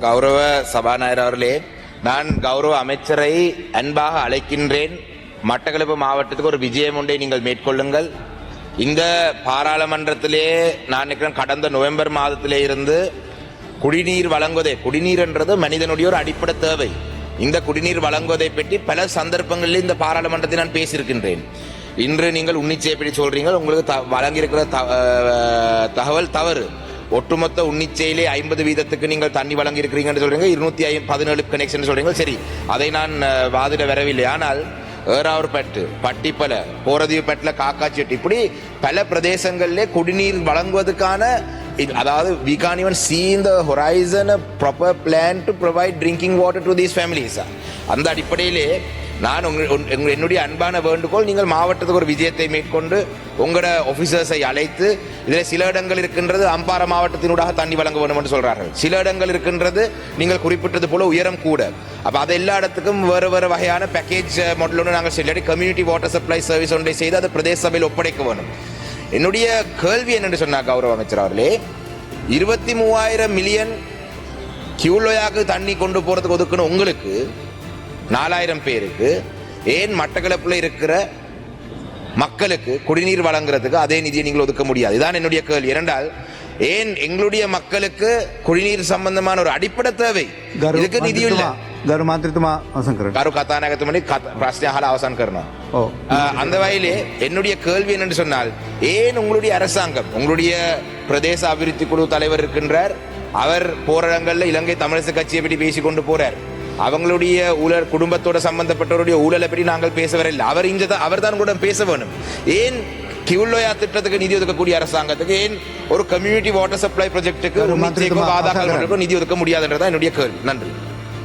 கௌரவ சபாநாயகர் அவர்களே நான் கௌரவ அமைச்சரை அன்பாக அழைக்கின்றேன். மட்டக்களப்பு மாவட்டத்துக்கு ஒரு விஜயம் ஒன்றை நீங்கள் மேற்கொள்ளுங்கள். இந்த பாராளுமன்றத்திலே நான் நினைக்கிறேன் கடந்த நவம்பர் மாதத்திலே இருந்து குடிநீர் வழங்குவதே குடிநீர்ன்றது மனிதனுடைய ஒரு அடிப்படை தேவை. இந்த குடிநீர் வழங்குவதை பற்றி பல சந்தர்ப்பங்களில் இந்த பாராளுமன்றத்தில் நான் பேசியிருக்கின்றேன். இன்று நீங்கள் உன்னிச்சைப்படி சொல்றீங்க. உங்களுக்கு த- வழங்கியிருக்கிற த- தகவல் தவறு. ஒட்டுமொத்த உன்னிச்சையிலே ஐம்பது வீதத்துக்கு நீங்கள் தண்ணி வழங்கி இருக்கிறீங்கன்னு சொல்றீங்க. இருநூத்தி ஐ பதினேழு கனெக்ஷன் சொல்றீங்க. சரி அதை நான் வாதிட வரவில்லை. ஆனால் ஏறாவூர்பட்டு பட்டிப்பல போரதீவுப்பட்டில் காக்காச்செட்டி இப்படி பல பிரதேசங்களிலே குடிநீர் வழங்குவதற்கான இது- அதாவது we can even seen the horizon proper plan to provide drinking water to these families அந்த அடிப்படையிலே நான் உங்கள் என்னுடைய அன்பான வேண்டுகோள் நீங்கள் மாவட்டத்துக்கு ஒரு விஜயத்தை மேற்கொண்டு உங்களோட ஆஃபீஸர்ஸை அழைத்து இதில் சில இடங்கள் இருக்கின்றது அம்பாறை மாவட்டத்தினூடாக தண்ணி வழங்க வேண்டும் என்று சொல்கிறார்கள் சில இடங்கள் இருக்கின்றது நீங்கள் குறிப்பிட்டது போல உயரம் கூட. அப்போ அது எல்லா இடத்துக்கும் வேறு வேறு வகையான பேக்கேஜ் மாடலோடு நாங்கள் செல்லடி கம்யூனிட்டி வாட்டர் சப்ளை சர்வீஸ் ஒன்றை செய்து அதை பிரதேச சபையில் ஒப்படைக்க வேணும். என்னுடைய கேள்வி என்னென்று சொன்னார் கௌரவ அமைச்சர் அவர்களே? இருபத்தி மூவாயிரம் மில்லியன் கியூலோயாக்கு தண்ணி கொண்டு போகிறதுக்கு ஒதுக்கணும் உங்களுக்கு நாலாயிரம் பேருக்கு ஏன் மட்டக்களப்புல இருக்கிற மக்களுக்கு குடிநீர் வழங்குறதுக்கு அதே நிதியை நீங்கள் ஒதுக்க முடியாது இதான் என்னுடைய கேள்வி இரண்டால் ஏன் எங்களுடைய மக்களுக்கு குடிநீர் சம்பந்தமான ஒரு அடிப்படை தேவை ගරු இதுக்கு நிதி இல்ல මන්ත්‍රීතුමා- ගරු මන්ත්‍රතුමා අවසන් කරන්න. கரு கதாநாயகத்துமணி பிரச்சனை அகல அவசான் கரணும் ஓ ஆஹ் அந்த வகையிலே என்னுடைய கேள்வி என்னன்னு சொன்னால் ஏன் உங்களுடைய அரசாங்கம் உங்களுடைய பிரதேச அபிவிருத்தி குழு தலைவர் இருக்கின்றார் அவர் போற இடங்கள்ல இலங்கை தமிழிசை கட்சியை பற்றி பேசி கொண்டு போறார் அவங்களுடைய ஊழல் குடும்பத்தோட சம்பந்தப்பட்டவருடைய ஊழலை பற்றி நாங்கள் பேச வரவில்லை அவர் இங்க அவர் தான் கூட பேச வேணும். ஏன் கிவுல்லோயா திட்டத்துக்கு நிதி ஒதுக்கக்கூடிய அரசாங்கத்துக்கு ஏன் ஒரு கம்யூனிட்டி வாட்டர் சப்ளை ப்ராஜெக்ட்டுக்கு நிதி ஒதுக்க முடியாதுன்றதான் என்னுடைய கேள்வி. நன்றி.